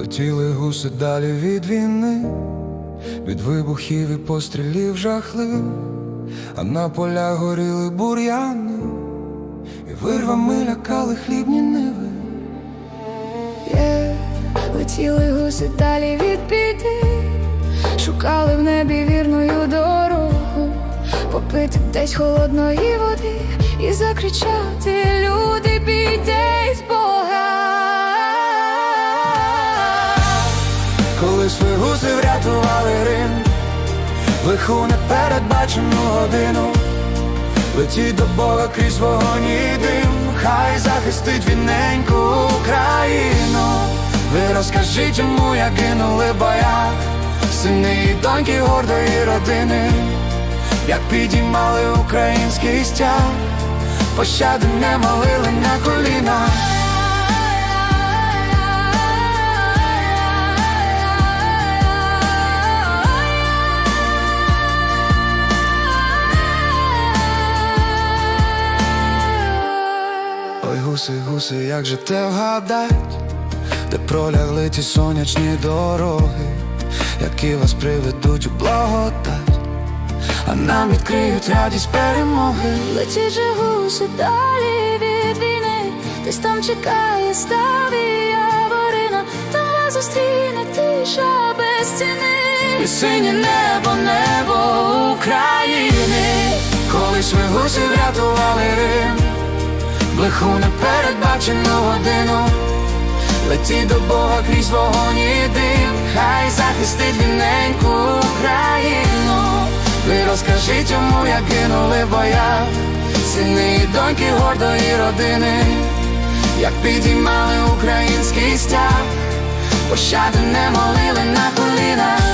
Летіли гуси далі від війни, від вибухів і пострілів жахлив, а на полях горіли бур'яни, і вирвами лякали хлібні ниви. Є, летіли гуси далі від біди, шукали в небі вірною дорогу, попити десь холодної води і закричати люди бійтесь Коли свої гуси врятували Рим, лиху непередбачену годину, летіть до Бога крізь вогонь і дим, хай захистить він неньку Україну. Ви розкажіть йому, як гинули боях, сини і доньки гордої родини, як підіймали український стяг, пощади не молили на колінах. Гуси, гуси, як же те вгадать, де пролягли ті сонячні дороги, які вас приведуть у благодать, а нам відкриють радість перемоги. Летіть же гуси далі від війни, десь там чекає ставі яворина, там вас зустріне тиша без ціни. І синє небо, небо України, колись ви гуси врятували Рим, лиху непередбачену годину, летіть до Бога крізь вогонь і дим, хай захистить він неньку Україну. Ви розкажіть йому, як гинули в боях, сини і доньки гордої родини, як підіймали український стяг, пощади не молили на колінах.